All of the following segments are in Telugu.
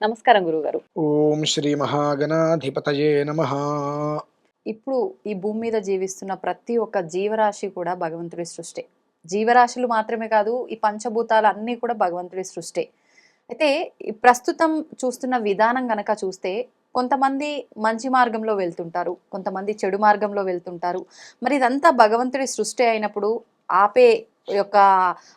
నమస్కారం గురుగారు ఓం శ్రీ మహాగణాధిపతయే నమ. ఇప్పుడు ఈ భూమి మీద జీవిస్తున్న ప్రతి ఒక్క జీవరాశి కూడా భగవంతుడి సృష్టి. జీవరాశులు మాత్రమే కాదు ఈ పంచభూతాలు అన్నీ కూడా భగవంతుడి సృష్టి. అయితే ప్రస్తుతం చూస్తున్న విధానం గనక చూస్తే కొంతమంది మంచి మార్గంలో వెళ్తుంటారు కొంతమంది చెడు మార్గంలో వెళ్తుంటారు. మరి ఇదంతా భగవంతుడి సృష్టి అయినప్పుడు ఆపే యొక్క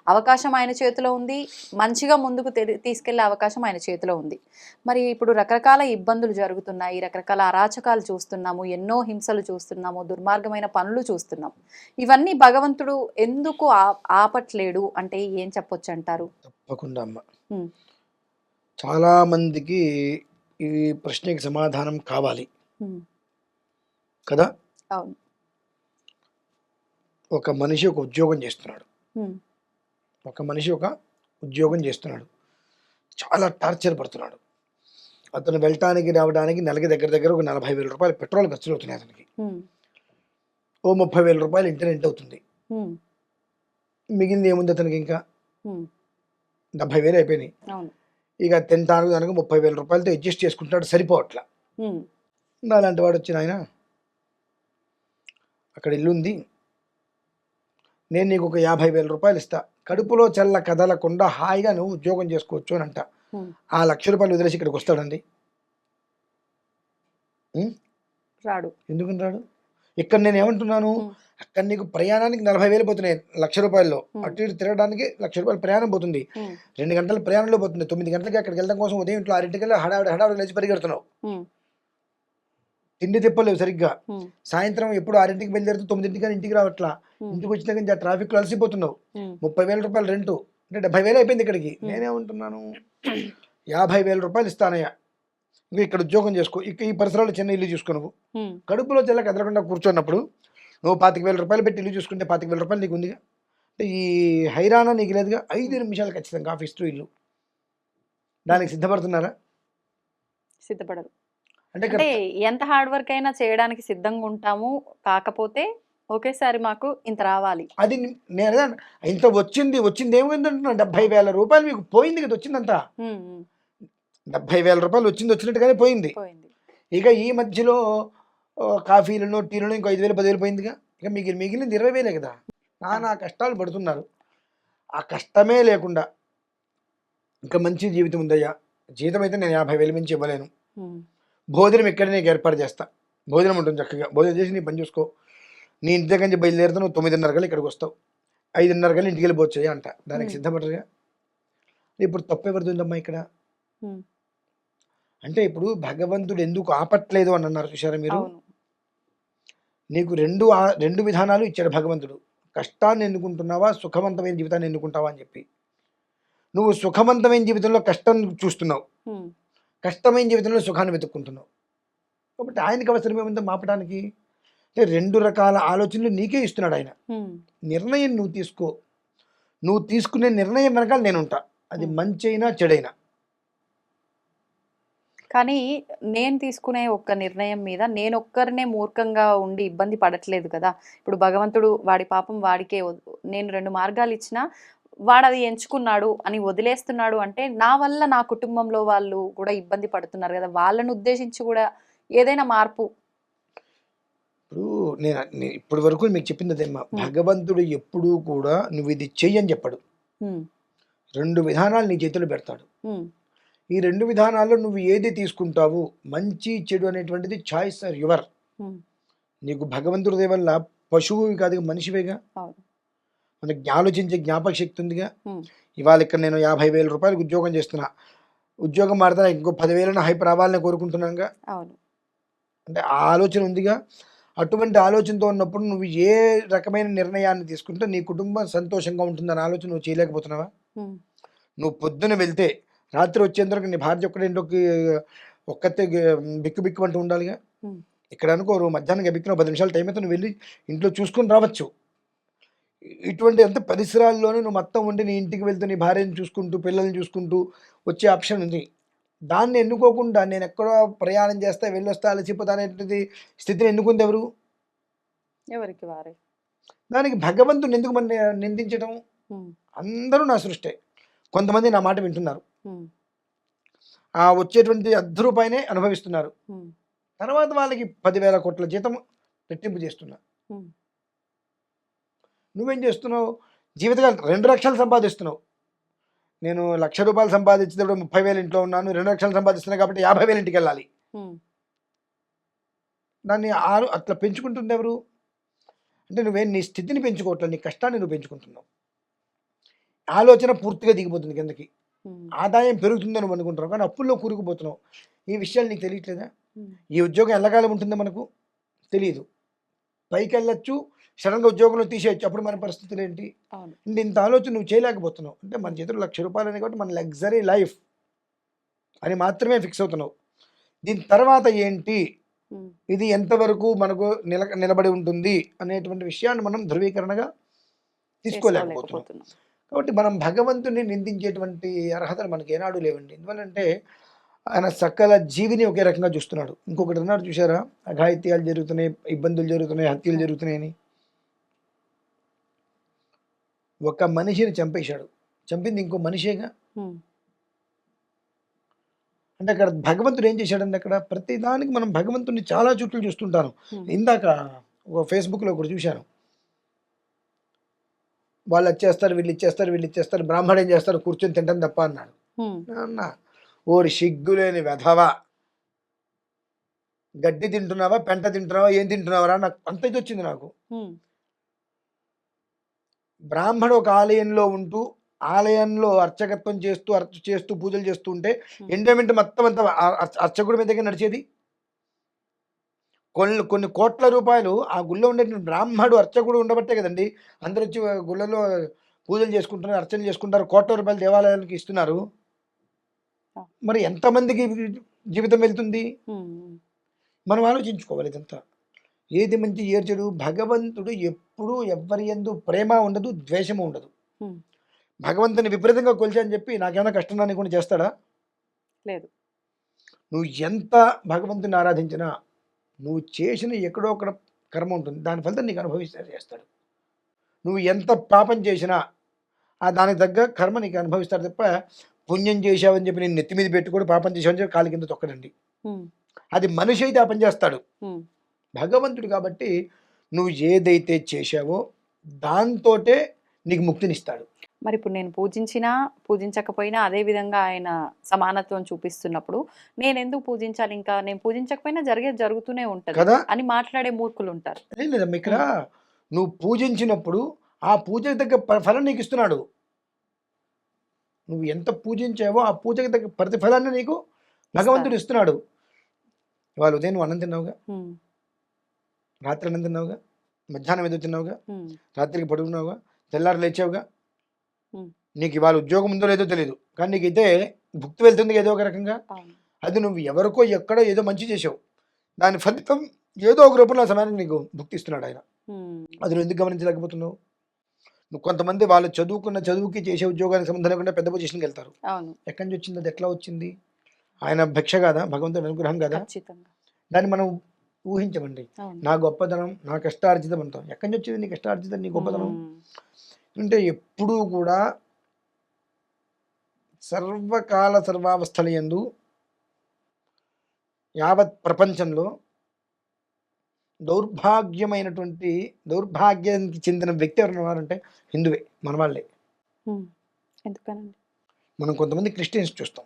అవకాశం ఆయన చేతిలో ఉంది. మంచిగా ముందుకు తీసుకెళ్ళే అవకాశం ఆయన చేతిలో ఉంది. మరి ఇప్పుడు రకరకాల ఇబ్బందులు జరుగుతున్నాయి. రకరకాల అరాచకాలు చూస్తున్నాము. ఎన్నో హింసలు చూస్తున్నాము. దుర్మార్గమైన పనులు చూస్తున్నాం ఇవన్నీ భగవంతుడు ఎందుకు ఆ- ఆపట్లేడు? అంటే ఏం చెప్పొచ్చు అంటారు? తప్పకుండా అమ్మ. చాలా మందికి ఈ ప్రశ్నకి సమాధానం కావాలి. కదా? అవును. ఒక మనిషి ఒక ఉద్యోగం చేస్తున్నాడు. ఒక మనిషి ఒక ఉద్యోగం చేస్తున్నాడు. చాలా టార్చర్ పడుతున్నాడు. అతను వెళ్ళటానికి రావడానికి నెలకి దగ్గర దగ్గర ఒక నలభై వేల రూపాయలు పెట్రోల్ ఖర్చులు అవుతున్నాయి అతనికి. ఓ ముప్పై వేల రూపాయలు ఇంటర్నెట్ అవుతుంది. మిగిలింది ఏముంది అతనికి ఇంకా? డెబ్బై వేలు అయిపోయినాయి. ఇక తినటానికి దానికి ముప్పై వేల రూపాయలతో అడ్జస్ట్ చేసుకుంటాడు సరిపోవట్లా. అలాంటి వాడు వచ్చిన ఆయన అక్కడ ఇల్లు ఉంది నేను నీకు ఒక యాభై వేల రూపాయలు ఇస్తా. కడుపులో చల్ల కదలకుండా హాయిగా నువ్వు ఉద్యోగం చేసుకోవచ్చు అని అంట. ఆ లక్ష రూపాయలు వదిలేసి ఇక్కడికి వస్తాడండి. రాడు. ఎందుకని రాడు? ఇక్కడ నేను ఏమంటున్నాను. అక్కడ నీకు ప్రయాణానికి నలభై వేలు పోతున్నాయి లక్ష రూపాయల్లో. అటు ఇటు తిరగడానికి లక్ష రూపాయలు ప్రయాణం పోతుంది. రెండు గంటల ప్రయాణంలో పోతుంది. తొమ్మిది గంటలకి అక్కడికి వెళ్ళడం కోసం ఉదయం ఇంట్లో ఆరింటికి హడావిడి హడావిడి లేచి పరిగెడుతున్నావు. తిండి తిప్పలేవు సరిగ్గా. సాయంత్రం ఎప్పుడు ఆరింటికి బయలుదేరుతూ తొమ్మిదింటికి కానీ ఇంటికి రావట్లా. ఇంటికి వచ్చిన దగ్గర నుంచి ఆ ట్రాఫిక్లో అలసిపోతున్నావు. ముప్పై వేల రూపాయలు రెంటు. అంటే డెబ్బై వేలు అయిపోయింది ఇక్కడికి. నేనేమంటున్నాను యాభై వేల రూపాయలు ఇస్తానయ్యా. ఇంకా ఇక్కడ ఉద్యోగం చేసుకో. ఇక ఈ పరిసరాలు చిన్న ఇల్లు చూసుకో నువ్వు. కడుపులో తెల్ల కదలకుండా కూర్చున్నప్పుడు నువ్వు పాతిక వేల రూపాయలు పెట్టి ఇల్లు చూసుకుంటే పాతిక వేల రూపాయలు నీకు ఉందిగా అంటే ఈ హైరాణ నీకు లేదుగా? ఐదు నిమిషాలు ఖచ్చితంగా ఆఫీస్ టు ఇల్లు. దానికి సిద్ధపడుతున్నారా? సిద్ధపడరు అంటే ఎంత హార్డ్ వర్క్ అయినా చేయడానికి సిద్ధంగా ఉంటాము. కాకపోతే ఒకేసారి మాకు ఇంత రావాలి. అది నేను ఇంత వచ్చింది వచ్చింది ఏమైందంటున్నా? డెబ్బై వేల రూపాయలు మీకు పోయింది కదా వచ్చిందంతా. డెబ్బై వేల రూపాయలు వచ్చింది వచ్చినట్టుగానే పోయింది. ఇక ఈ మధ్యలో కాఫీలను టీలను ఇంకో ఐదు వేలు పదివేలు పోయిందిగా. ఇక మిగిలి మిగిలింది ఇరవై వేలే కదా. నానా కష్టాలు పడుతున్నారు. ఆ కష్టమే లేకుండా ఇంకా మంచి జీవితం ఉందయ్యా. జీతం అయితే నేను యాభై వేల మించి ఇవ్వలేను. భోజనం ఇక్కడ నీకు ఏర్పాటు చేస్తా. భోజనం ఉంటుంది చక్కగా. భోజనం చేసి నీ పని చూసుకో. నీ ఇంటి దగ్గర నుంచి బయలుదేరుతా నువ్వు తొమ్మిదిన్నర కల్లా ఇక్కడికి వస్తావు. ఐదున్నర కల్లా ఇంటికి వెళ్ళిపోవచ్చాయి అంట. దానికి. సిద్ధపడరుగా. ఇప్పుడు తప్పు ఎవరిది ఉందమ్మా ఇక్కడ? అంటే ఇప్పుడు భగవంతుడు ఎందుకు ఆపట్లేదు అని అన్నారు చూసారా మీరు? నీకు రెండు రెండు విధానాలు ఇచ్చాడు భగవంతుడు. కష్టాన్ని ఎన్నుకుంటున్నావా సుఖవంతమైన జీవితాన్ని ఎన్నుకుంటావా అని చెప్పి. నువ్వు సుఖవంతమైన జీవితంలో కష్టం చూస్తున్నావు. కష్టమైన జీవితంలో సుఖాన్ని వెతుక్కుంటున్నావు. కాబట్టి ఆయనకి అవసరం ఏముందో మాపడానికి? అంటే రెండు రకాల ఆలోచనలు నీకే ఇస్తున్నాడు ఆయన. నిర్ణయం నువ్వు తీసుకో. నువ్వు తీసుకునే నిర్ణయం వెనకాల నేను ఉంటా అది. మంచి అయినా చెడైనా. కానీ నేను తీసుకునే ఒక్క నిర్ణయం మీద నేను ఒక్కరినే మూర్ఖంగా ఉండి ఇబ్బంది పడట్లేదు కదా. ఇప్పుడు భగవంతుడు వాడి పాపం వాడికే నేను రెండు మార్గాలు ఇచ్చినా వాడు అది ఎంచుకున్నాడు అని వదిలేస్తున్నాడు అంటే నా వల్ల నా కుటుంబంలో వాళ్ళు కూడా ఇబ్బంది పడుతున్నారు కదా. వాళ్ళని ఉద్దేశించి కూడా ఏదైనా మార్పు? ఇప్పుడు నేను ఇప్పటి వరకు మీకు చెప్పింది అదేమ్మా Hmm. భగవంతుడు ఎప్పుడూ కూడా నువ్వు ఇది చెయ్యి అని చెప్పడు. రెండు విధానాలు నీ చేతిలో పెడతాడు. ఈ రెండు విధానాల్లో నువ్వు ఏది తీసుకుంటావు? మంచి చెడు అనేటువంటిది చాయిస్ ఆర్ యువర్. నీకు భగవంతుడి వల్ల పశువు కాదు మనిషివేగా? మనకి ఆలోచించే జ్ఞాపక శక్తి ఉందిగా. ఇవాళ ఇక్కడ నేను యాభై వేల రూపాయలకు ఉద్యోగం చేస్తున్నా. ఉద్యోగం మారితే ఇంకో పదివేలను హైప్ రావాలని కోరుకుంటున్నాగా అవును. అంటే ఆ ఆలోచన ఉందిగా. అటువంటి ఆలోచనతో ఉన్నప్పుడు నువ్వు ఏ రకమైన నిర్ణయాన్ని తీసుకుంటే నీ కుటుంబం సంతోషంగా ఉంటుందన్న ఆలోచన నువ్వు చేయలేకపోతున్నావా? నువ్వు పొద్దున వెళ్తే రాత్రి వచ్చేంతవరకు నీ భార్య ఒక్కడే ఇంట్లోకి ఒక్కతే బిక్కు బిక్కు అంటూ ఉండాలిగా. ఇక్కడ అనుకోరు మధ్యాహ్నం గబిక్కిన పది నిమిషాలు టైం అయితే నువ్వు వెళ్ళి ఇంట్లో చూసుకొని రావచ్చు. ఇటువంటి అంత పరిసరాల్లోనే నువ్వు మొత్తం ఉండి నీ ఇంటికి వెళ్తూ నీ భార్యను చూసుకుంటూ పిల్లల్ని చూసుకుంటూ వచ్చే ఆప్షన్ ఉంది. దాన్ని ఎన్నుకోకుండా నేను ఎక్కడో ప్రయాణం చేస్తా వెళ్ళొస్తా అలసిపోతా అనేటువంటి స్థితిని ఎన్నుకుంది ఎవరు? ఎవరికి వారే. దానికి భగవంతుని ఎందుకు మన నిందించడం అందరూ నా సృష్టే. కొంతమంది నా మాట వింటున్నారు. ఆ వచ్చేటువంటి అర్ధ రూపాయినే అనుభవిస్తున్నారు తర్వాత వాళ్ళకి పదివేల కోట్ల జీతం రెట్టింపు చేస్తున్నా. ఉమ్, నువ్వేం చేస్తున్నావు? జీవితకాలం రెండు లక్షలు సంపాదిస్తున్నావు. నేను లక్ష రూపాయలు సంపాదించేటప్పుడు ముప్పై వేలు ఇంట్లో ఉన్నాను రెండు లక్షలు సంపాదిస్తున్నా కాబట్టి యాభై వేలు ఇంటికి వెళ్ళాలి. దాన్ని ఆరు అట్లా పెంచుకుంటుంది ఎవరు? అంటే నువ్వేం నీ స్థితిని పెంచుకోవట్లేదు నీ కష్టాన్ని నువ్వు పెంచుకుంటున్నావు. ఆలోచన పూర్తిగా దిగిపోతుంది కిందకి. ఆదాయం పెరుగుతుందని నువ్వు అనుకుంటున్నావు కానీ అప్పుల్లో కూరుకుపోతున్నావు. ఈ విషయాలు నీకు తెలియట్లేదా? ఈ ఉద్యోగం ఎల్లకాలం ఉంటుందో మనకు? తెలియదు పైకి వెళ్ళొచ్చు సడన్గా ఉద్యోగంలో తీసేయచ్చు. అప్పుడు మన పరిస్థితులు ఏంటి? అంటే ఇంత ఆలోచన నువ్వు చేయలేకపోతున్నావు. అంటే మన చేతిలో లక్ష రూపాయలు అనేది కాబట్టి మన లగ్జరీ లైఫ్ అని మాత్రమే ఫిక్స్ అవుతున్నావు. దీని తర్వాత ఏంటి? ఇది ఎంతవరకు మనకు నిల నిలబడి ఉంటుంది అనేటువంటి విషయాన్ని మనం ధృవీకరణగా తీసుకోలేకపోతున్నాం. కాబట్టి మనం భగవంతుని నిందించేటువంటి అర్హతలు మనకి ఏనాడు లేవండి. ఎందువల్లంటే ఆయన సకల జీవిని ఒకే రకంగా చూస్తున్నాడు. ఇంకొకటి అన్నాడు చూసారా అఘాయిత్యాలు జరుగుతున్నాయి ఇబ్బందులు జరుగుతున్నాయి హత్యలు జరుగుతున్నాయని. ఒక మనిషిని చంపేశాడు. చంపింది ఇంకో మనిషేగా? అంటే అక్కడ భగవంతుడు ఏం చేశాడంటే అక్కడ ప్రతి దానికి మనం భగవంతుడిని చాలా చుట్టూ చూస్తుంటాను ఇందాక ఒక ఫేస్బుక్లో ఒకటి చూశాను. వాళ్ళు వచ్చేస్తారు వీళ్ళు ఇచ్చేస్తారు వీళ్ళు ఇచ్చేస్తారు బ్రాహ్మడు ఏం చేస్తారు కూర్చొని తింటాం తప్ప అన్నాడు. అన్న ఓరి సిగ్గులేని వెధవా. గడ్డి తింటున్నావా? పెంట తింటున్నావా? ఏం తింటున్నావా నాకు అంత ఇది వచ్చింది నాకు. బ్రాహ్మడు ఒక ఆలయంలో ఉంటూ ఆలయంలో అర్చకత్వం చేస్తూ అర్చ చేస్తూ పూజలు చేస్తూ ఉంటే. ఎండోమెంట్ మొత్తం అంతా అర్చకుడి మీదగా నడిచేది? కొన్ని కొన్ని కోట్ల రూపాయలు ఆ గుళ్ళో ఉండే బ్రాహ్మడు అర్చకుడు ఉండబట్టే కదండి. అందరూ వచ్చి గుళ్ళలో పూజలు చేసుకుంటున్నారు అర్చన చేసుకుంటారు కోట్ల రూపాయలు దేవాలయానికి ఇస్తున్నారు. మరి ఎంతమందికి జీవితం వెళ్తుంది? మనం ఆలోచించుకోవాలి ఇదంతా. ఏది మంచి ఏది చెడు భగవంతుడు ఎప్పుడూ ఎవ్వరి ఎందు ప్రేమ ఉండదు ద్వేషము ఉండదు. భగవంతుని విపరీతంగా కొలిచి అని చెప్పి నాకేమైనా కష్టం రానికుండా చేస్తాడా? లేదు. నువ్వు ఎంత భగవంతుని ఆరాధించినా నువ్వు చేసిన ఎక్కడో అక్కడ కర్మ ఉంటుంది. దాని ఫలితం నీకు అనుభవిస్తే చేస్తాడు. నువ్వు ఎంత పాపం చేసినా ఆ దానికి తగ్గ కర్మ నీకు అనుభవిస్తాడు తప్ప పుణ్యం చేశావని చెప్పి నేను నెత్తి మీద పెట్టుకొని పాపం చేశావని చెప్పి కాలి కింద తొక్కడండి. అది మనిషి అయితే ఆ పని చేస్తాడు. భగవంతుడు కాబట్టి నువ్వు ఏదైతే చేశావో దాంతోటే నీకు ముక్తినిస్తాడు. మరి ఇప్పుడు నేను పూజించినా పూజించకపోయినా అదే విధంగా ఆయన సమానత్వం చూపిస్తున్నప్పుడు నేను ఎందుకు పూజించాలి? ఇంకా నేను పూజించకపోయినా జరిగేది జరుగుతూనే ఉంటది కదా? అని మాట్లాడే మూర్ఖులు ఉంటారు లేదమ్మా ఇక్కడ నువ్వు పూజించినప్పుడు ఆ పూజకి తగ్గ ఫలం నీకు ఇస్తున్నాడు. నువ్వు ఎంత పూజించావో ఆ పూజకి తగ్గ ప్రతిఫలాన్ని నీకు భగవంతుడు ఇస్తున్నాడు. ఇవాళ ఉదయం నువ్వు అన్నం తిన్నావుగా? రాత్రి అన్నం తిన్నావుగా? మధ్యాహ్నం ఏదో తిన్నావుగా? రాత్రికి పడుకున్నావుగా? తెల్లారు లేచావుగా. నీకు ఇవాళ ఉద్యోగం ఉందో లేదో తెలియదు కానీ నీకైతే భుక్తి వెళ్తుంది ఏదో ఒక రకంగా. అది నువ్వు ఎవరికో ఎక్కడో ఏదో మంచి చేసావు దాని ఫలితం ఏదో ఒక రూపంలో ఆ సమయానికి నీకు భుక్తి ఇస్తున్నాడు ఆయన. అది నువ్వు ఎందుకు గమనించలేకపోతున్నావు? నువ్వు కొంతమంది వాళ్ళు చదువుకున్న చదువుకి చేసే ఉద్యోగానికి సంబంధం లేకుండా పెద్ద పొజిషన్కి వెళ్తారు. ఎక్కడి నుంచి వచ్చింది? అది ఎట్లా వచ్చింది? ఆయన భిక్ష కాదా? భగవంతుడి అనుగ్రహం కదా? దాన్ని మనం ఊహించమండి. నా గొప్పతనం నా కష్టార్జితం అంటాం. ఎక్కడి నుంచి వచ్చింది నీ కష్టార్జితం నీ గొప్పతనం అంటే ఎప్పుడూ కూడా సర్వకాల సర్వావస్థల యందు యావత్ ప్రపంచంలో దౌర్భాగ్యమైనటువంటి దౌర్భాగ్యానికి చెందిన వ్యక్తి ఎవరైనా ఉన్నారంటే హిందువే మన వాళ్ళే మనం కొంతమంది క్రిస్టియన్స్ చూస్తాం.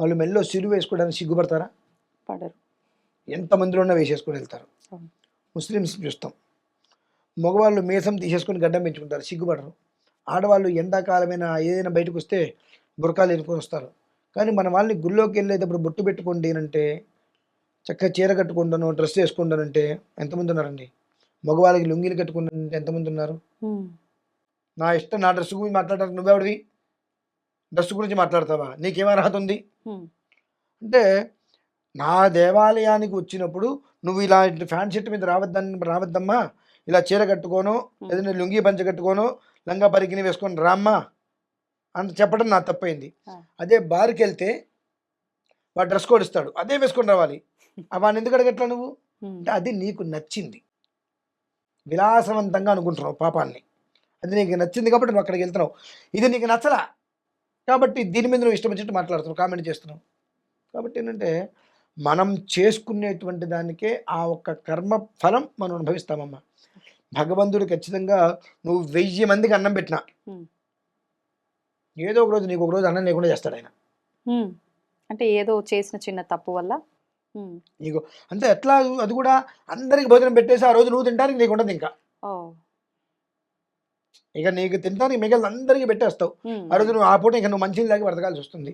వాళ్ళు మెల్లో సిలువ వేసుకోవడానికి సిగ్గుపడతారా? పడరు ఎంతమందిలో ఉన్నా వేసేసుకొని వెళ్తారు. ముస్లిమ్స్ చూస్తాం. మగవాళ్ళు మీసం తీసేసుకొని గడ్డం పెంచుకుంటారు సిగ్గుపడరు. ఆడవాళ్ళు ఎండాకాలమైన ఏదైనా బయటకు వస్తే బురకాలు ఎన్నుకొని వస్తారు. కానీ మన వాళ్ళని గుళ్ళోకి వెళ్ళేటప్పుడు బొట్టు పెట్టుకోండి అంటే చక్కగా చీర కట్టుకుంటాను డ్రెస్ వేసుకుంటానంటే ఎంతమంది ఉన్నారండి? మగవాళ్ళకి లుంగీలు కట్టుకుంటానంటే ఎంతమంది ఉన్నారు? నా ఇష్టం నా డ్రెస్ గురించి మాట్లాడడానికి నువ్వెవడివి? డ్రెస్ గురించి మాట్లాడతావా? నీకేం అర్హత ఉంది? అంటే నా దేవాలయానికి వచ్చినప్పుడు నువ్వు ఇలా ఫ్యాన్ షర్ట్ మీద రావద్దని రావద్దమ్మా. ఇలా చీర కట్టుకోను ఏదైనా లుంగి పంచ కట్టుకోను లంగా పరికిని వేసుకొని రామ్మా అని చెప్పడం నా తప్పైంది. అదే బార్కి వెళ్తే వాడు డ్రెస్ కోడ్ ఇస్తాడు అదే వేసుకొని రావాలి. వాడిని ఎందుకు అడగట్లా నువ్వు? అంటే అది నీకు నచ్చింది. విలాసవంతంగా అనుకుంటున్నావు పాపాన్ని. అది నీకు నచ్చింది కాబట్టి నువ్వు అక్కడికి వెళ్తున్నావు. ఇది నీకు నచ్చలా? కాబట్టి దీని మీద నువ్వు ఇష్టం వచ్చినట్టు మాట్లాడుతున్నావు కామెంట్ చేస్తున్నావు. కాబట్టి ఏంటంటే మనం చేసుకునేటువంటి దానికే ఆ ఒక్క కర్మ ఫలం మనం అనుభవిస్తామమ్మా. భగవంతుడు ఖచ్చితంగా నువ్వు వెయ్యి మందికి అన్నం పెట్టినా ఏదో ఒక రోజు నీకు ఒక రోజు అన్నం లేకుండా చేస్తాడు ఆయన. అంటే ఏదో చేసిన చిన్న తప్పు వల్ల? నీకు అంటే ఎట్లా అది కూడా అందరికి భోజనం పెట్టేసి ఆ రోజు నువ్వు తింటానికి నీకు ఉండదు ఇంకా. ఇక నీకు తింటానికి మిగిలిన అందరికీ పెట్టేస్తావు రోజు నువ్వు ఆ పూట ఇక నువ్వు మంచి దాకా బ్రతకాల్సి వస్తుంది.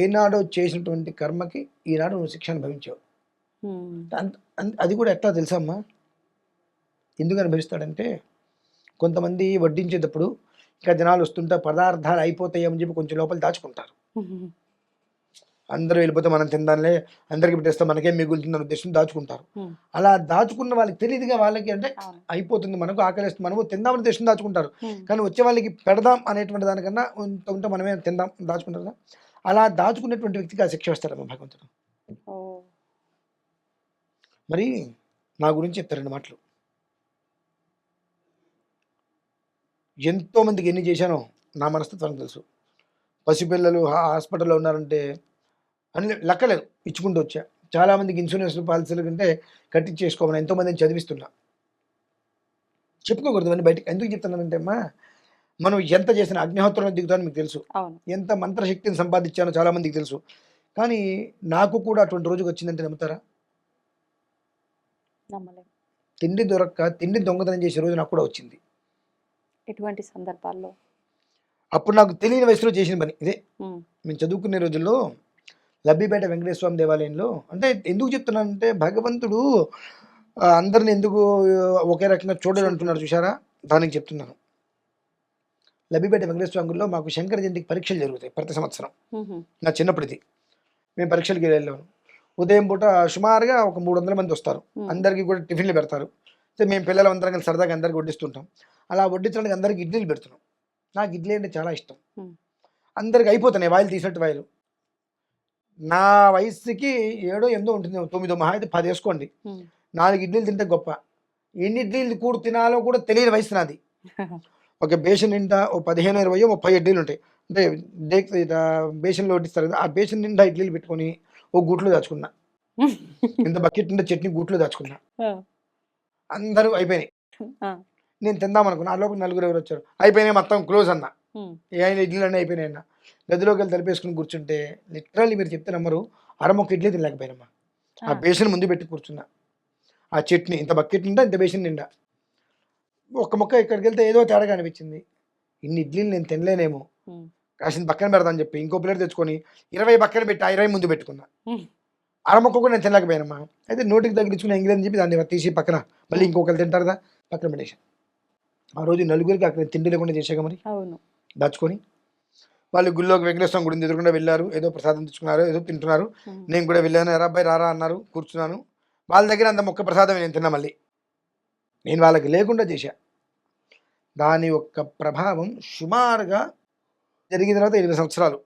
ఏనాడో చేసినటువంటి కర్మకి ఈనాడు నువ్వు శిక్ష అనుభవించావు. అది కూడా ఎట్లా తెలుసమ్మా ఎందుకు అనుభవిస్తాడంటే కొంతమంది వడ్డించేటప్పుడు ఇంకా జనాలు వస్తుంటే పదార్థాలు అయిపోతాయి అని చెప్పి కొంచెం లోపల దాచుకుంటారు. అందరూ వెళ్ళిపోతే మనం తిందాంలే అందరికి పెట్టేస్తే మనకేం మిగులుతుందని ఉద్దేశం దాచుకుంటారు. అలా దాచుకున్న వాళ్ళకి తెలియదుగా వాళ్ళకి అంటే అయిపోతుంది మనకు ఆకలిస్తుంది మనము తిందామని ఉద్దేశం దాచుకుంటారు. కానీ వచ్చే వాళ్ళకి పెడదాం అనేటువంటి దానికన్నా ఉంట ఉంటే మనమే తిందాం దాచుకుంటారు. కదా అలా దాచుకునేటువంటి వ్యక్తికి ఆ శిక్ష వస్తాడమ్మ భగవంతుడు. మరి నా గురించి చెప్తారు రెండు మాటలు. ఎంతో మందికి ఎన్ని చేశానో నా మనస్తత్వానికి తెలుసు. పసిపిల్లలు హాస్పిటల్లో ఉన్నారంటే అన్ని లెక్కలేదు. ఇచ్చుకుంటూ వచ్చా. చాలామందికి ఇన్సూరెన్స్ పాలసీల కంటే కట్టించేసుకోమని ఎంతో మందిని చదివిస్తున్నా. చెప్పుకోకూడదు అని బయటకు. ఎందుకు చెప్తున్నానంటే అమ్మా మనం ఎంత చేసిన అగ్నిహోత్రంలో దిగుతానో మీకు తెలుసు. ఎంత మంత్రశక్తిని సంపాదించానో చాలా మందికి తెలుసు. కానీ నాకు కూడా అటువంటి రోజుకి వచ్చిందంటే నమ్ముతారా? తిండి దొరక్క తిండి దొంగతనం చేసే రోజు నాకు కూడా వచ్చింది. ఎటువంటి సందర్భాల్లో? అప్పుడు నాకు తెలియని వయసులో చేసిన పని. ఇదే. మేము చదువుకునే రోజుల్లో లబ్బిపేట వెంకటేశ్వర స్వామి దేవాలయంలో? అంటే ఎందుకు చెప్తున్నానంటే భగవంతుడు అందరిని ఎందుకు ఒకే రకంగా చూడడు అంటున్నారు చూసారా దానికి చెప్తున్నాను. లబ్బిపేట వెంకటేశ్వర స్వామి గుడిలో మాకు శంకర జయంతికి పరీక్షలు జరుగుతాయి ప్రతి సంవత్సరం. నా చిన్నప్పటిది. మేము పరీక్షలకి వెళ్ళాము ఉదయం పూట సుమారుగా ఒక మూడు వందల మంది వస్తారు. అందరికీ కూడా టిఫిన్లు పెడతారు. సో మేము పిల్లలు అందరం కలిసి సరదాగా అందరికి వడ్డిస్తుంటాం. అలా వడ్డించడానికి అందరికి ఇడ్లీలు పెడుతున్నాం. నాకు ఇడ్లీ అంటే చాలా ఇష్టం. అందరికి అయిపోతున్నాయి వాయిలు తీసినట్టు వాయిలు. నా వయసుకి ఏడో ఎనిమిదో ఉంటుంది తొమ్మిదో మహా అయితే పది వేసుకోండి. నాలుగు ఇడ్లీలు తింటే గొప్ప. ఎన్ని ఇడ్లీలు కూడా తినాలో కూడా తెలియని వయసు నాది. ఒక బేషన్ నిండా ఓ పదిహేను ఇరవయో ముప్పై ఇడ్లీలు ఉంటాయి. అంటే డేక్ ఇట్లా బేషన్లో వడ్డిస్తారు కదా ఆ బేషన్ నిండా ఇడ్లీలు పెట్టుకొని ఓ గుట్లో దాచుకున్నా. ఇంత బకెట్ నిండా చట్నీ గుట్లో దాచుకున్నా. అందరూ అయిపోయినాయి. నేను తిందాం అనుకున్నా. ఆ లోపల నలుగురు ఎవరు వచ్చారు. అయిపోయినాయి మొత్తం క్లోజ్ అన్న. ఏ ఇడ్లీలు అన్నీ అయిపోయినాయి అన్న గదిలోకి వెళ్ళి తలిపేసుకుని కూర్చుంటే లిటరల్లీ మీరు చెప్తే నమ్మరు అరమొక్క ఇడ్లీ తినలేకపోయినమ్మా. ఆ బేషన్ ముందు పెట్టి కూర్చున్నా. ఆ చట్నీ ఇంత బకెట్ నిండా ఇంత బేషన్ నిండా. ఒక్క మొక్క ఇక్కడికి వెళ్తే ఏదో తేడాగా అనిపించింది. ఇన్ని ఇడ్లీలు నేను తినలేనేమో. కాసిన పక్కన పెడదాని చెప్పి ఇంకో ప్లేట్ తెచ్చుకొని ఇరవై పక్కన పెట్టి ఆ ఇరవై ముందు పెట్టుకున్నా. అరమొక్క కూడా నేను తినలేకపోయానమ్మా. అయితే నోటికి తగిలించుకుని ఎంగిలని చెప్పి దాన్ని తీసి పక్కన. మళ్ళీ ఇంకొకరు తింటారు కదా పక్కన పెట్టేసి. ఆ రోజు నలుగురికి అక్కడ తిండి లేకుండా చేసాక మరి? దాచుకొని వాళ్ళు గుళ్ళోకి వెంకటేశ్వరం గుడిని ఎదురుకుండా వెళ్ళారు. ఏదో ప్రసాదం తెచ్చుకున్నారు ఏదో తింటున్నారు. నేను కూడా వెళ్ళాను. ఎరా అబ్బాయి రారా అన్నారు. కూర్చున్నాను. వాళ్ళ దగ్గర అంత మొక్క ప్రసాదం నేను తిన్నా మళ్ళీ. నేను వాళ్ళకి లేకుండా చేశా. దాని యొక్క ప్రభావం సుమారుగా జరిగిన తర్వాత ఎనిమిది సంవత్సరాలు.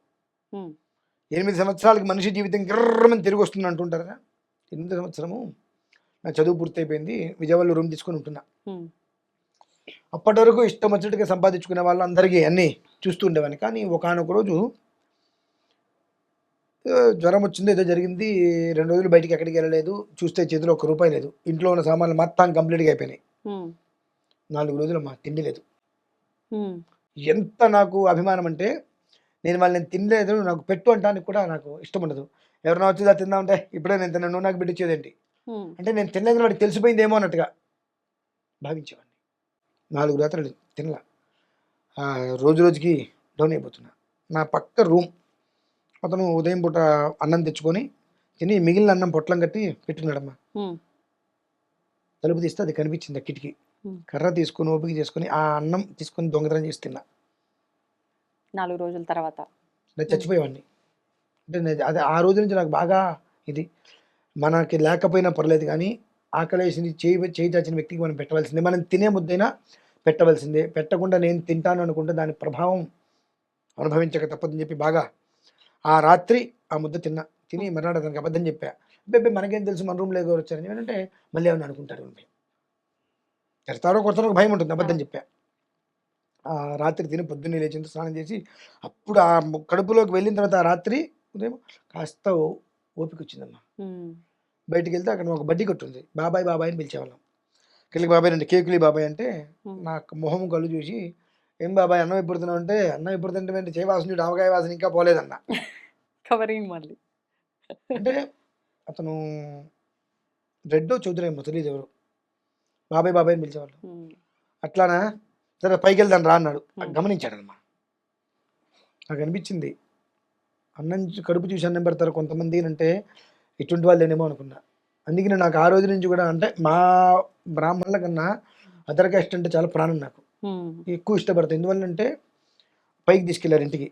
ఎనిమిది సంవత్సరాలకి మనిషి జీవితం గిర్రమని తిరిగి వస్తుంది అంటుంటారు కదా. ఎనిమిది సంవత్సరము. నా చదువు పూర్తయిపోయింది. విజయవాడలో రూమ్ తీసుకొని ఉంటున్నా. అప్పటి వరకు ఇష్టం వచ్చినట్టుగా సంపాదించుకునే వాళ్ళు అందరికీ అన్నీ చూస్తూ ఉండేవాడిని. కానీ ఒకనొక రోజు జ్వరం వచ్చింది ఏదో జరిగింది రెండు రోజులు బయటికి ఎక్కడికి వెళ్ళలేదు చూస్తే చేతిలో ఒక్క రూపాయి లేదు. ఇంట్లో ఉన్న సామాన్లు మొత్తం కంప్లీట్గా అయిపోయినాయి. నాలుగు రోజులు మా తిండి లేదు. ఎంత నాకు అభిమానం అంటే నేను వాళ్ళని తినలేదు నాకు పెట్టు అంటానికి కూడా నాకు ఇష్టం ఉండదు. ఎవరైనా వచ్చిందా తిందామంటే ఇప్పుడే నేను తిన్నాను నాకు పెట్టించేదేంటి ఉమ్, అంటే నేను తినలేదు వాడికి తెలిసిపోయిందేమో అన్నట్టుగా భావించేవాడిని. నాలుగు రాత్రులు తినలా. రోజు రోజుకి డౌన్ అయిపోతున్నా. నా పక్క రూమ్ అతను ఉదయం పూట అన్నం తెచ్చుకొని తిని మిగిలిన అన్నం పొట్లం కట్టి పెట్టుకున్నాడమ్మా. ఉమ్, తలుపు తీస్తే అది కనిపించింది ఆ కిటికీ. కర్ర తీసుకొని ఓపిక చేసుకొని ఆ అన్నం తీసుకొని దొంగతనం చేసి తిన్నా. నాలుగు రోజుల తర్వాత. నేను చచ్చిపోయేవాడిని. అంటే అది ఆ రోజు నుంచి నాకు బాగా ఇది. మనకి లేకపోయినా పర్లేదు కానీ ఆకలేసి చేయి చేయి చాచిన వ్యక్తికి మనం పెట్టవలసిందే. మనం తినే ముద్దైనా పెట్టవలసిందే. పెట్టకుండా నేను తింటాను అనుకుంటే దాని ప్రభావం అనుభవించక తప్పదని చెప్పి బాగా ఆ రాత్రి ఆ ముద్ద తిన్నా. తిని మర్నాడు అతనికి అబద్ధం చెప్పా. బేబే మనకేం తెలుసు? మన రూమ్లో ఎవరు వచ్చారని. అంటే మళ్ళీ ఏమన్నా అనుకుంటారు తిడతారో కొడతారో భయం ఉంటుంది. అబద్ధం చెప్పా. ఆ రాత్రి తిని పొద్దున్నే లేచి స్నానం చేసి అప్పుడు ఆ కడుపులోకి వెళ్ళిన తర్వాత ఆ రాత్రి ఉదయం కాస్త ఓపిక వచ్చిందమ్మా. బయటికి వెళ్తే అక్కడ ఒక బడ్డీ కొట్టు ఉంది బాబాయ్ బాబాయ్ అని పిలిచేవాళ్ళం. కిలికి బాబాయ్ అంటే కేకులి బాబాయ్ అంటే. నాకు మొహం కళ్ళు చూసి ఏం బాబాయ్ అన్నం ఎప్పుడు తిన్నావు? అంటే అన్నం ఎప్పుడు తింటే చేయి వాసన చూడు, ఆవకాయ వాసన ఇంకా పోలేదన్న. కవరింగ్ మళ్ళీ. అంటే అతను రెడ్డో చౌదరి ఏమో తెలియదు ఎవరు. బాబాయ్ బాబాయ్ అని పిలిచేవాళ్ళు. అట్లానా? సరే పైకి వెళ్దాం రా అన్నాడు. గమనించాడమ్మా నాకు అనిపించింది అన్నం కడుపు చూసి అన్నం పెడతారు కొంతమంది అంటే ఇటువంటి వాళ్ళేనేమో అనుకున్నా. అందుకని నాకు ఆ రోజు నుంచి కూడా అంటే మా బ్రాహ్మణుల కన్నా అదర్ క్యాస్ట్ అంటే చాలా ప్రాణం నాకు. ఎక్కువ ఇష్టపడతాను ఎందువల్లంటే పైకి తీసుకెళ్ళారు ఇంటికి.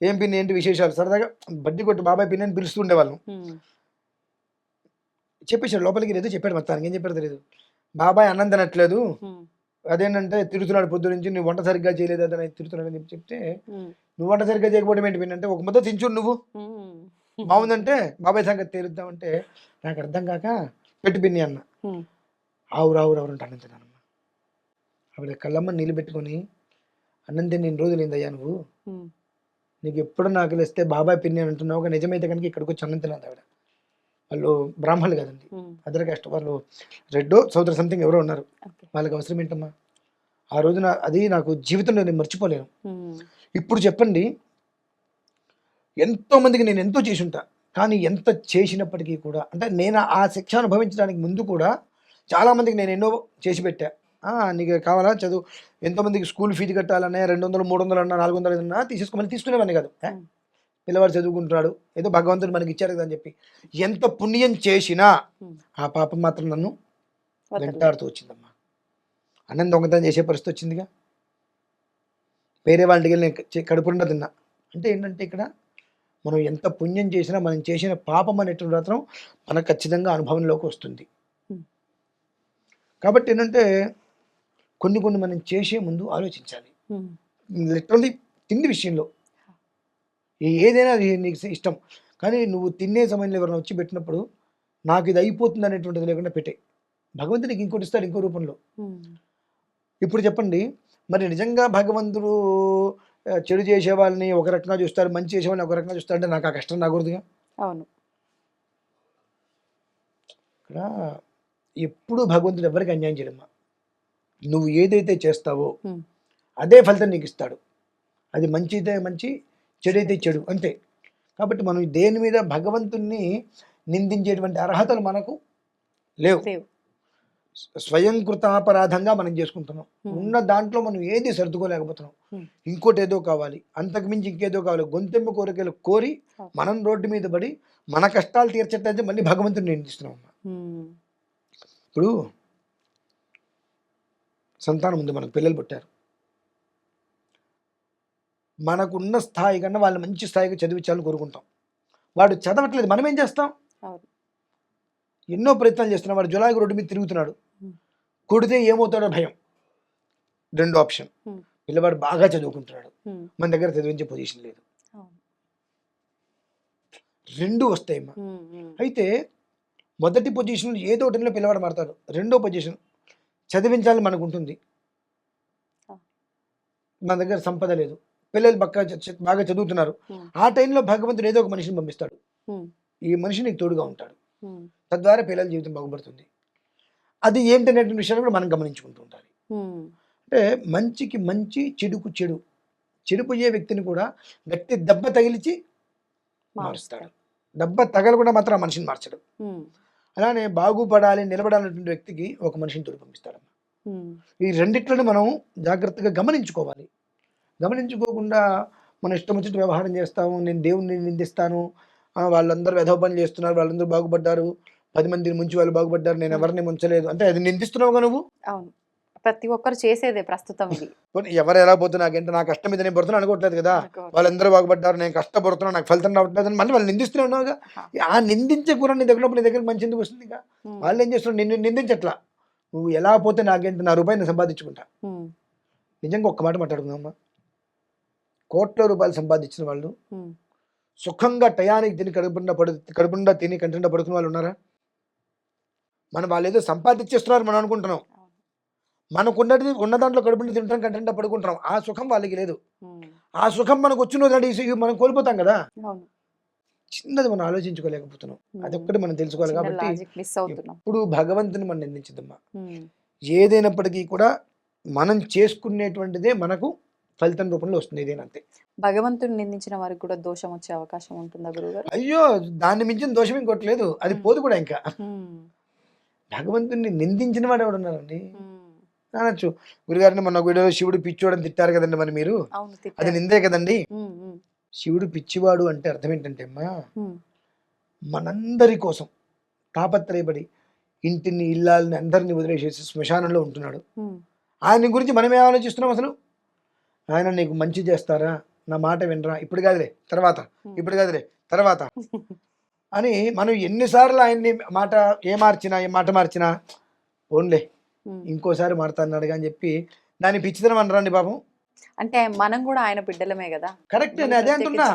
ఏం పిన్ని ఏంటి విశేషాలు? సరదాగా బడ్డీ కొట్టు బాబాయ్ పిన్ని అని పిలుస్తుండే వాళ్ళం ఉమ్, చెప్పేశాడు లోపలికి ఏదో చెప్పాడు మొత్తానికి. ఏం చెప్పారు తెలియదు బాబాయ్ అన్నం తినట్లేదు. అదేంటంటే తిరుగుతున్నాడు పొద్దు నుంచి నువ్వు వంట సరిగ్గా చేయలేదు అదని తిరుగుతున్నాడు అని చెప్పి చెప్తే నువ్వు వంట సరిగ్గా చేయకపోవడం ఏంటి పిన్ని? అంటే ఒక ముద్ద తించు నువ్వు. బాగుందంటే బాబాయ్ సంగతి తేలుద్దామంటే నాకు అర్థం కాక పెట్టి పిన్ని అన్న. ఆవురు ఆవురు ఆవురు అంటే అన్నం తిన్నానమ్మా ఆవిడ కళ్ళమ్మ నీళ్ళు పెట్టుకొని అన్నం తిని ఎన్ని రోజులు అయ్యా నువ్వు? నీకు ఎప్పుడు నాకు ఇస్తే బాబాయ్ పిన్ని అని అంటున్నావు ఒక నిజమైతే కనుక ఇక్కడికి వచ్చి అన్నం తినాలి ఆవిడ. వాళ్ళు బ్రాహ్మణులు కదండి. అదర్ కాస్ట్ వాళ్ళు రెడ్డో సౌదర్ సంథింగ్ ఎవరో ఉన్నారు. వాళ్ళకి అవసరం ఏంటమ్మా? ఆ రోజున అది నాకు జీవితంలో నేను మర్చిపోలేను. ఇప్పుడు చెప్పండి ఎంతో మందికి నేను ఎంతో చేసి ఉంటా కానీ ఎంత చేసినప్పటికీ కూడా అంటే నేను ఆ శిక్ష అనుభవించడానికి ముందు కూడా చాలా మందికి నేను ఎన్నో చేసి పెట్టా. నీకు కావాలా చదువు? ఎంతో మందికి స్కూల్ ఫీజు కట్టాలన్నా రెండు వందలు మూడు వందలు అన్నా నాలుగు వందలు అన్నా తీసేసుకోమని తీసుకునేవాడిని కాదు. పిల్లవాడు చదువుకుంటున్నాడు ఏదో భగవంతుడు మనకి ఇచ్చారు కదా అని చెప్పి. ఎంత పుణ్యం చేసినా. ఆ పాపం మాత్రం నన్ను. వెంటాడుతూ వచ్చిందమ్మా. అన్నం దొంగతనం చేసే పరిస్థితి వచ్చిందిగా. వేరే వాళ్ళకి వెళ్ళి నేను చే- కడుపుండా తిన్నా. అంటే ఏంటంటే ఇక్కడ మనం ఎంత పుణ్యం చేసినా మనం చేసిన పాపం అనేటువంటి మాత్రం మనకు ఖచ్చితంగా అనుభవంలోకి వస్తుంది. కాబట్టి ఏంటంటే కొన్ని కొన్ని మనం చేసే ముందు ఆలోచించాలి. ఉమ్, లిటరల్లీ తిండి విషయంలో. ఏదైనా అది నీకు ఇష్టం. కానీ నువ్వు తినే సమయంలో ఎవరైనా వచ్చి పెట్టినప్పుడు నాకు ఇది అయిపోతుంది అనేటువంటిది లేకుండా పెట్టే. భగవంతుడికి ఇంకోటి ఇస్తాడు ఇంకో రూపంలో. ఇప్పుడు చెప్పండి మరి నిజంగా భగవంతుడు చెడు చేసే వాళ్ళని ఒక రకంగా చూస్తాడు మంచి చేసే వాళ్ళని ఒక రకంగా చూస్తాడు అంటే నాకు ఆ కష్టం రాకూడదుగా. అవును. ఇక్కడ ఎప్పుడు భగవంతుడు ఎవరికి అన్యాయం చేయడమ్మా. నువ్వు ఏదైతే చేస్తావో. అదే ఫలితం నీకు ఇస్తాడు. అది మంచి అయితే మంచి చెడు అయితే చెడు అంతే. కాబట్టి మనం దేని మీద భగవంతుణ్ణి నిందించేటువంటి అర్హతలు మనకు లేవు. లేవు స్వయం కృతాపరాధంగా మనం చేసుకుంటున్నాం. ఉన్న దాంట్లో మనం ఏది సర్దుకోలేకపోతున్నాం. ఇంకోటి ఏదో కావాలి. అంతకు మించి ఇంకేదో కావాలి. గొంతెమ్మ కోరికలు కోరి. మనం రోడ్డు మీద పడి మన కష్టాలు తీర్చట్లయితే మళ్ళీ భగవంతుని నిందిస్తున్నాం ఇప్పుడు సంతానం ఉంది మనకు పిల్లలు పుట్టారు. మనకున్న స్థాయి కన్నా వాళ్ళు మంచి స్థాయికి చదివించాలని కోరుకుంటాం. వాడు చదవట్లేదు మనం ఏం చేస్తాం. ఎన్నో ప్రయత్నాలు చేస్తున్నాం వాడు జులాయి రోడ్డు మీద తిరుగుతున్నాడు. కొడితే ఏమవుతాడో భయం. రెండో ఆప్షన్. పిల్లవాడు బాగా చదువుకుంటున్నాడు. మన దగ్గర చదివించే పొజిషన్ లేదు. రెండు వస్తాయమ్మా అయితే మొదటి పొజిషన్ ఏదో ఒకటిలో పిల్లవాడు మారతాడు. రెండో పొజిషన్ చదివించాలని మనకు ఉంటుంది. మన దగ్గర సంపద లేదు. పిల్లలు చ- బాగా చదువుతున్నారు. ఆ టైంలో భగవంతుడు ఏదో ఒక మనిషిని పంపిస్తాడు. ఈ మనిషి నీకు తోడుగా ఉంటాడు. తద్వారా పిల్లల జీవితం బాగుపడుతుంది. అది ఏంటనేటువంటి విషయాన్ని కూడా మనం గమనించుకుంటూ ఉండాలి. అంటే మంచికి మంచి చెడుకు చెడు. చెడిపోయే వ్యక్తిని కూడా గట్టి దెబ్బ తగిలిచి మారుస్తాడు. దెబ్బ తగలకుండా మాత్రం ఆ మనిషిని మార్చడు. అలానే బాగుపడాలి నిలబడాలన్నటువంటి వ్యక్తికి ఒక మనిషిని తోడు పంపిస్తాడు ఉమ్, ఈ రెండిట్లను మనం జాగ్రత్తగా గమనించుకోవాలి. గమనించుకోకుండా మన ఇష్టం వచ్చినట్టు వ్యవహారం చేస్తాము నేను దేవుణ్ణి నిందిస్తాను వాళ్ళందరూ వెధవ పని చేస్తున్నారు వాళ్ళందరూ బాగుపడ్డారు పది మందిని ముంచి వాళ్ళు బాగుపడ్డారు నేను ఎవరిని ముంచలేదు. అంటే అది నిందిస్తున్నావుగా నువ్వు? అవును. ప్రతి ఒక్కరు చేసేదే ప్రస్తుతం ఇది. ఎవరు ఎలా పోతే నాకేంటి? నా కష్టం మీద నేను పడుతున్నా అనుకోవట్లేదు కదా. వాళ్ళందరూ బాగుపడ్డారు నేను కష్టపడుతున్నా నాకు ఫలితం రావట్లేదు అని మళ్ళీ వాళ్ళు నిందిస్తూనే ఉన్నావుగా. ఆ. నిందించే కూడా నీ దగ్గర నీ దగ్గర మంచి ఎందుకు వస్తుంది వాళ్ళు ఏం చేస్తున్నారు? నిన్ను నిందించట్లా. నువ్వు ఎలా పోతే నాకేంటి? నా రూపాయి నేను సంపాదించుకుంటా. నిజంగా ఒక్క మాట మాట్లాడుకుందామా కోట్ల రూపాయలు సంపాదించిన వాళ్ళు సుఖంగా టయానికి తిని కడుపుండా పడు కడుపుండా తిని కంటిండా పడుకున్న వాళ్ళు ఉన్నారా? మనం వాళ్ళు ఏదో సంపాదించేస్తున్నారు మనం అనుకుంటున్నాం. మనకు ఉన్నది ఉన్న దాంట్లో కడుపుండా తింటాం కంటిండా పడుకుంటున్నాం. ఆ సుఖం వాళ్ళకి లేదు. ఆ సుఖం మనకు వచ్చిన మనం కోల్పోతాం కదా. చిన్నది మనం ఆలోచించుకోలేకపోతున్నాం. అదొక్కటి మనం తెలుసుకోవాలి కాబట్టి ఇప్పుడు భగవంతుని మనం నిందించదమ్మా. ఏదైనప్పటికీ కూడా మనం చేసుకునేటువంటిదే మనకు ఫలితం రూపంలో వస్తుంది. ఏదైనా అంతే. భగవంతుని నిందించిన వారికి కూడా దోషం వచ్చే అవకాశం ఉంటుందా గురుగారు అయ్యో దాన్ని మించిన దోషం ఇంకోటి లేదు. అది పోదు కూడా ఇంకా. ఉమ్, భగవంతుని నిందించిన వాడు ఎవడున్నారండి అనొచ్చు. గురుగారిని మొన్న వీడియోలో శివుడు పిచ్చోడని తిట్టారు కదండి మరి మీరు? అది. నిందే కదండి? శివుడు పిచ్చివాడు అంటే అర్థం ఏంటంటే అమ్మా మనందరి కోసం తాపత్రయపడి ఇంటిని ఇల్లాలని అందరిని వదిలేసేసి శ్మశానంలో ఉంటున్నాడు. ఆయన గురించి మనం ఏం ఆలోచిస్తున్నాం అసలు? ఆయన నీకు మంచి చేస్తారా? నా మాట వినరా? ఇప్పుడు కాదులే తర్వాత. ఇప్పుడు కాదులే తర్వాత. అని మనం ఎన్నిసార్లు ఆయన్ని మాట ఏ మార్చినా ఏ మాట మార్చినా ఓన్లే. ఇంకోసారి మారుతాన్నాడు అని చెప్పి దాన్ని పిచ్చితనం అనరండి బాబు అంటే మనం కూడా ఆయన బిడ్డలమే కదా. కరెక్ట్ నేను అదే అంటున్నా.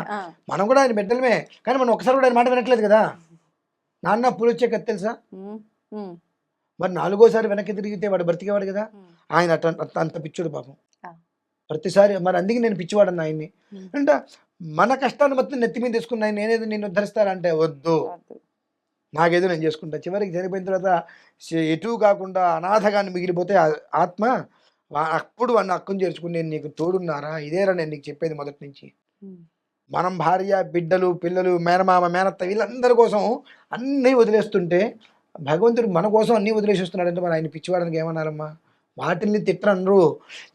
మనం కూడా ఆయన బిడ్డలమే. కానీ మనం ఒకసారి కూడా ఆయన మాట వినట్లేదు కదా. నాన్న పులిచ్చే కత్తి తెలుసా? మరి నాలుగోసారి వెనక్కి తిరిగితే వాడు బ్రతికేవాడు కదా. ఆయన అంత పిచ్చుడు పాపం. ప్రతిసారి మరి అందుకే నేను పిచ్చివాడన్న ఆయన్ని. అంటే మన కష్టాన్ని మొత్తం నెత్తి మీద తీసుకున్న ఆయన నేనేదో నిన్ను ఉద్ధరిస్తానంటే వద్దు. నాకేదో నేను చేసుకుంటా. చివరికి చనిపోయిన తర్వాత ఎటు కాకుండా అనాథగాన్ని మిగిలిపోతే ఆ ఆత్మ అప్పుడు వాడిని అక్కను చేర్చుకుని నేను నీకు తోడున్నారా ఇదేరా నేను నీకు చెప్పేది మొదటి నుంచి. మనం భార్య బిడ్డలు పిల్లలు మేనమామ మేనత్త వీళ్ళందరి కోసం అన్నీ వదిలేస్తుంటే భగవంతుడు మన కోసం అన్నీ వదిలేసేస్తున్నాడంటే మరి ఆయన పిచ్చివాడానికి ఏమన్నారమ్మా? వాటిల్ని తిట్టనరు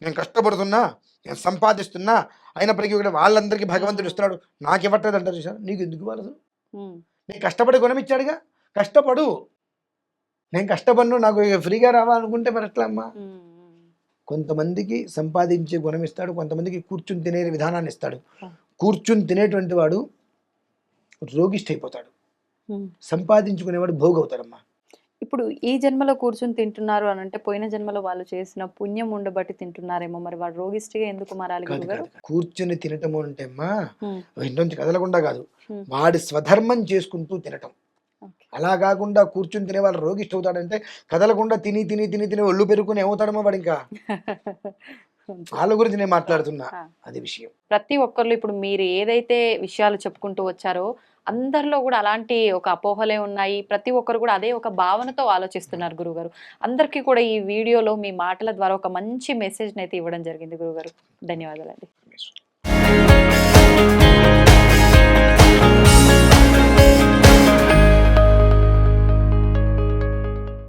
నేను కష్టపడుతున్నా నేను సంపాదిస్తున్నా అయినప్పటికీ కూడా వాళ్ళందరికీ భగవంతుడు ఇస్తున్నాడు. నాకు ఇవ్వట్లేదు అంటారు చూసారు నీకు ఎందుకు ఇవ్వాలి అసలు నేను కష్టపడి గుణమిచ్చాడుగా కష్టపడు. నేను కష్టపడను నాకు ఇక ఫ్రీగా రావాలనుకుంటే మరి ఎట్లా అమ్మా. కొంతమందికి సంపాదించే గుణం ఇస్తాడు కొంతమందికి కూర్చుని తినే విధానాన్ని ఇస్తాడు. కూర్చుని తినేటువంటి వాడు రోగిష్ట అయిపోతాడు. సంపాదించుకునేవాడు భోగవుతాడమ్మా. ఇప్పుడు ఈ జన్మలో కూర్చుని తింటున్నారు అని అంటే పోయిన జన్మలో వాళ్ళు చేసిన పుణ్యం ఉండబట్టి తింటున్నారేమో మరి వాడు రోగిష్టిగా ఎందుకు మారాలి కాదు గురుగారు? కాదు కూర్చుని తినటము అంటే అమ్మా ఇంట్లోంచి కదలకుండా కాదు. వాడి స్వధర్మం చేసుకుంటూ తినటం. ఓకే. అలా కాకుండా కూర్చుని తినే వాళ్ళు రోగిష్ట అవుతాడంటే కదలకుండా తిని తిని తిని తిని ఒళ్ళు పెరుకుని ఏమవుతాడమ్మా వాడు ఇంకా? వాళ్ళ గురించి నేను మాట్లాడుతున్నా. ఆ. అది విషయం. ప్రతి ఒక్కళ్ళు ఇప్పుడు మీరు ఏదైతే విషయాలు చెప్పుకుంటూ వచ్చారో అందరిలో కూడా అలాంటి ఒక అపోహలే ఉన్నాయి. ప్రతి ఒక్కరు కూడా అదే ఒక భావనతో ఆలోచిస్తున్నారు గురుగారు. అందరికీ కూడా ఈ వీడియోలో మీ మాటల ద్వారా ఒక మంచి మెసేజ్ని అయితే ఇవ్వడం జరిగింది గురుగారు. ధన్యవాదాలండి.